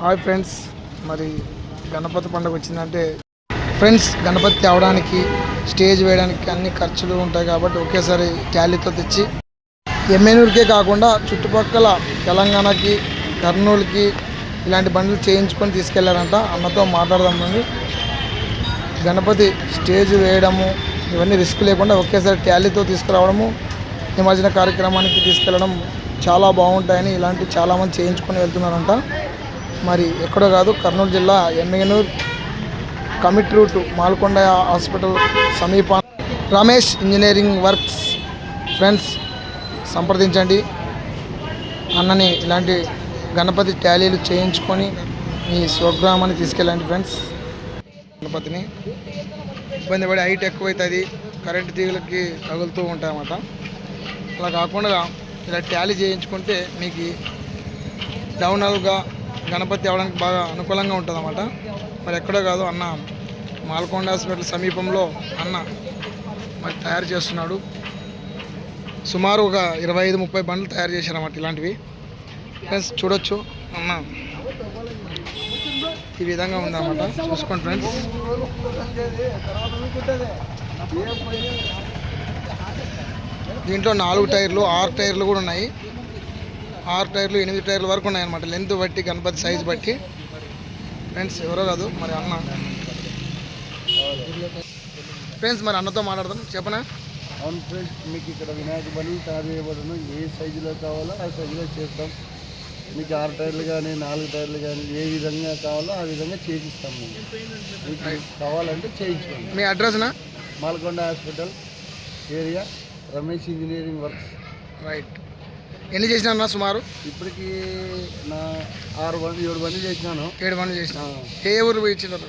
Hi friends మరి గణపతి పండుగ వచ్చిందంటే ఫ్రెండ్స్ గణపతి తేవడానికి స్టేజ్ వేయడానికి అన్ని ఖర్చులు ఉంటాయి కాబట్టి ఒకేసారి ట్యాలీతో తెచ్చి ఎమ్మెనూరుకే కాకుండా చుట్టుపక్కల తెలంగాణకి కర్నూలుకి ఇలాంటి బండ్లు చేయించుకొని తీసుకెళ్ళారంట. అన్నతో మాట్లాడదాం గణపతి స్టేజ్ వేయడము ఇవన్నీ రిస్క్ లేకుండా ఒకేసారి ట్యాలీతో తీసుకురావడము నిమజ్జన కార్యక్రమానికి తీసుకెళ్ళడం చాలా బాగుంటాయని ఇలాంటివి చాలామంది చేయించుకొని వెళ్తున్నారంట. మరి ఎక్కడో కాదు కర్నూలు జిల్లా ఎమ్మెగనూర్ కమిట్ రూట్ మాల్కొండ హాస్పిటల్ సమీప రమేష్ ఇంజనీరింగ్ వర్క్స్ ఫ్రెండ్స్ సంప్రదించండి. అన్నని ఇలాంటి గణపతి ట్యాలీలు చేయించుకొని మీ స్వగ్రామాన్ని తీసుకెళ్ళండి ఫ్రెండ్స్. గణపతిని. ఇబ్బంది పడి హైట్ ఎక్కువైతుంది కరెంటు తీగలకి తగులుతూ ఉంటాయి అన్నమాట అలా కాకుండా ఇలా ట్యాలీ చేయించుకుంటే మీకు డౌనల్గా గణపతి అవడానికి బాగా అనుకూలంగా ఉంటుంది అన్నమాట మరి ఎక్కడో కాదు అన్న మాల్కొండ హాస్పిటల్ సమీపంలో అన్న మరి తయారు చేస్తున్నాడు. సుమారు ఒక ఇరవై ఐదు ముప్పై బండ్లు తయారు చేశారన్నమాట ఇలాంటివి. ఫ్రెండ్స్ చూడొచ్చు అన్న. ఈ విధంగా ఉందన్నమాట. చూసుకోండి ఫ్రెండ్స్. దీంట్లో నాలుగు టైర్లు ఆరు టైర్లు కూడా ఉన్నాయి. ఆరు టైర్లు ఎనిమిది టైర్ల వరకు ఉన్నాయి అనమాట లెంత్ బట్టి గణపతి సైజ్ బట్టి. ఫ్రెండ్స్ ఎవరో కాదు మరి అన్న. ఫ్రెండ్స్ మరి అన్నతో మాట్లాడదాం. చెప్పనా? అవును ఫ్రెండ్స్ మీకు ఇక్కడ వినాయక బలులు తయారు చేయబడును. ఏ సైజులో కావాలో ఆ సైజులో చేస్తాం. మీకు ఆరు టైర్లు కానీ నాలుగు టైర్లు కానీ ఏ విధంగా కావాలో ఆ విధంగా చేసిస్తాం మేము మీకు కావాలంటే చేయించుకోండి. మీ అడ్రస్నా Malkonda hospital area Ramesh engineering works. Right. ఎన్ని చేసినా సుమారు? ఇప్పటికి నా ఆరు బండి ఏడు బండి చేసినాను. ఏడు మంది చేసిన ఆ, ఏ ఊరు పోయి ఇచ్చినారు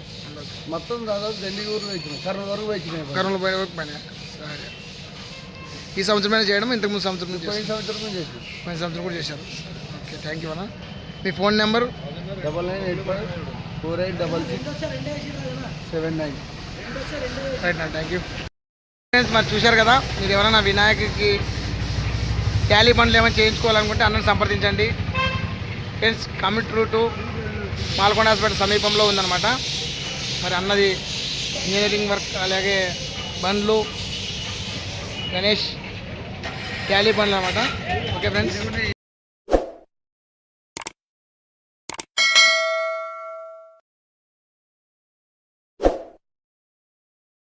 మొత్తం దాదాపు దండి ఊరు వచ్చినాయి కర్నూలు వరకు వచ్చినాయి కర్నూలు పోయే వరకు పైన సరే. ఈ సంవత్సరమైనా చేయడం ఇంతకుముందు సంవత్సరం నుంచి పోయిన సంవత్సరం చేసినాం. పోయిన సంవత్సరం కూడా చేశారు. ఓకే థ్యాంక్ యూ అన్న. మీ phone number? Double nine eight five four eight double six seven nine. Right నా థ్యాంక్ యూ. ఫ్రెండ్స్ మరి చూశారు కదా మీరు ఎవరైనా వినాయకుడికి ట్యాలీ బండ్లు ఏమైనా చేయించుకోవాలనుకుంటే అన్నను సంప్రదించండి. ఫ్రెండ్స్ కమిట్ రూటు మాల్కొండ హాస్పిటల్ సమీపంలో ఉందన్నమాట. మరి అన్నది ఇంజనీరింగ్ వర్క్ అలాగే బండ్లు గణేష్ ట్యాలీ బండ్లు అనమాట ఓకే ఫ్రెండ్స్?